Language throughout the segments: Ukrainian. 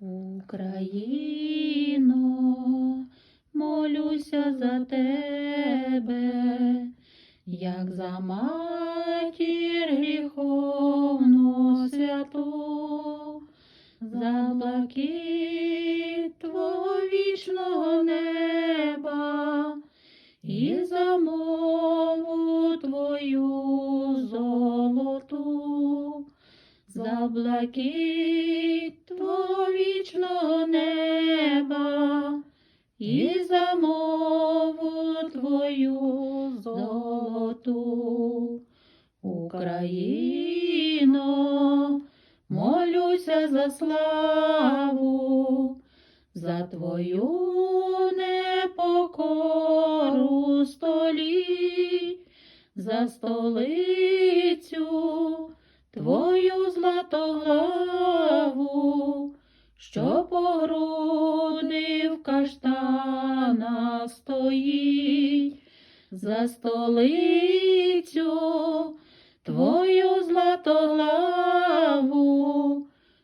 Україно, молюся за тебе, як за матір гріховну святу, за блакит твого вічного неба і за мову твою золоту, за блакит Україно, молюся за славу, за твою непокору столі, за столицю твою златоглаву, що по груди в каштанах стоїть, за столицю твою златоглаву,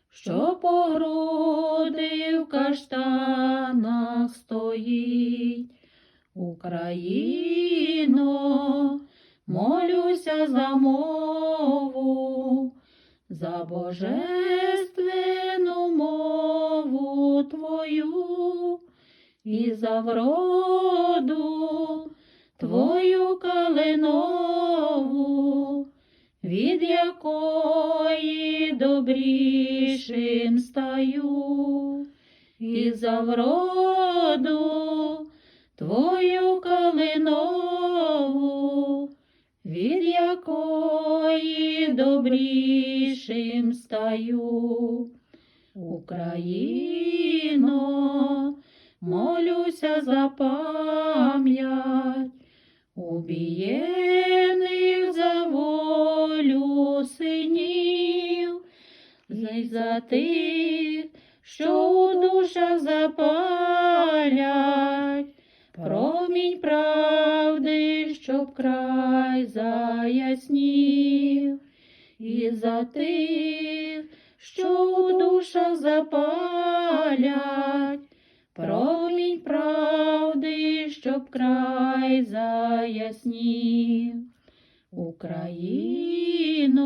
що по груди в каштанах стоїть. Україно, молюся за мову, за божественну мову твою і за вроду твою калинову, добрішим стаю, і за вроду твою калинову, від якої добрішим стаю. Україно, молюся за пам'ять, убієних за тих, що у душах запалять, промінь правди, щоб край заяснів, і за тих, що у душах запалять, промінь правди, щоб край заяснів. Україно,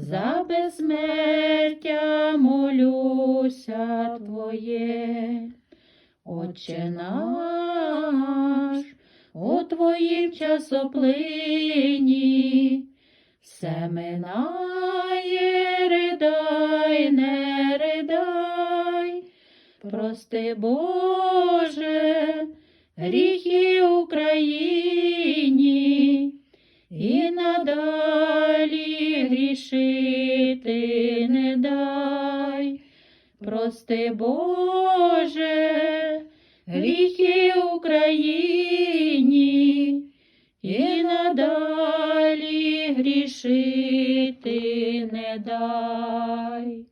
за безсмертя молюся Твоє. Отче наш, у Твоїм часоплині, все минає, ридай, не ридай, прости, Боже, гріхи Україні, Прости, Боже, гріхи Україні, і надалі грішити не дай.